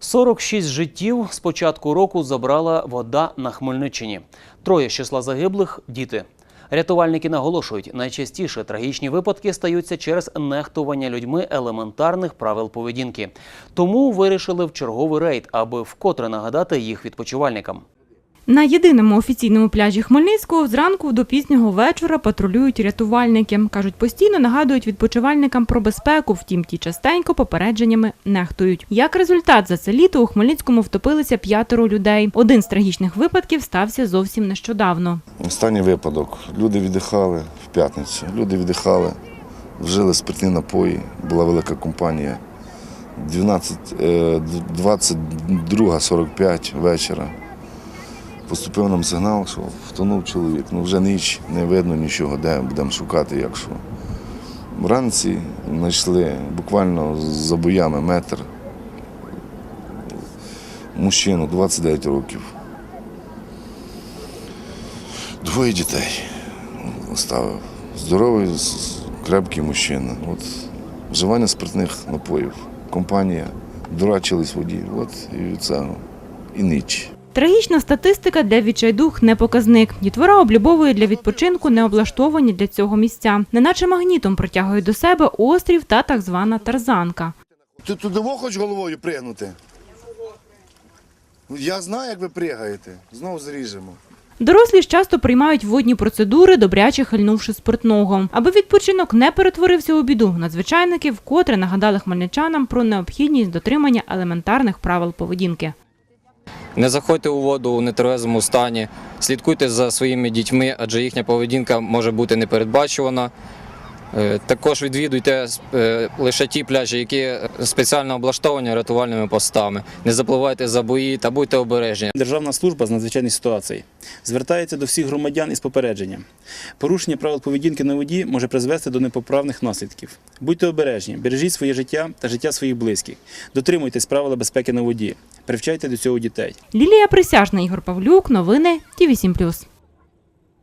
46 життів з початку року забрала вода на Хмельниччині. Троє з числа загиблих діти. Рятувальники наголошують, найчастіше трагічні випадки стаються через нехтування людьми елементарних правил поведінки. Тому вирішили в черговий рейд, аби вкотре нагадати їх відпочивальникам. На єдиному офіційному пляжі Хмельницького зранку до пізнього вечора патрулюють рятувальники. Кажуть, постійно нагадують відпочивальникам про безпеку, втім ті частенько попередженнями нехтують. Як результат, за це літо у Хмельницькому втопилися п'ятеро людей. Один з трагічних випадків стався зовсім нещодавно. Останній випадок. Люди віддихали в п'ятницю. Люди віддихали, вжили спиртні напої, була велика компанія. 12, е, 22.45 вечора. Поступив нам сигнал, що втонув чоловік. Ну вже ніч, не видно нічого, де будемо шукати, якщо. Вранці знайшли буквально за боями метр. Мужчину 29 років. Двоє дітей оставив. Здоровий, крепкий мужчина. От, вживання спиртних напоїв. Компанія, дурачились водій. От і цього. І ніч. Трагічна статистика для відчайдух не показник. Дітвора облюбовує для відпочинку необлаштовані для цього місця. Неначе магнітом притягують до себе острів та так звана тарзанка. Ти туди хоч головою пригнути? Я знаю, як ви пригаєте. Знову зріжемо. Дорослі ж часто приймають водні процедури, добряче хильнувши спиртного. Аби відпочинок не перетворився у біду, надзвичайники вкотре нагадали хмельничанам про необхідність дотримання елементарних правил поведінки. Не заходьте у воду у нетрезвому стані, слідкуйте за своїми дітьми, адже їхня поведінка може бути непередбачувана. Е, Також відвідуйте е, лише ті пляжі, які спеціально облаштовані рятувальними постами. Не запливайте за бої та будьте обережні. Державна служба з надзвичайних ситуацій звертається до всіх громадян із попередженням. Порушення правил поведінки на воді може призвести до непоправних наслідків. Будьте обережні, бережіть своє життя та життя своїх близьких. Дотримуйтесь правил безпеки на воді. Привчайте до цього дітей. Лілія Присяжна, Ігор Павлюк, новини Ті 7+.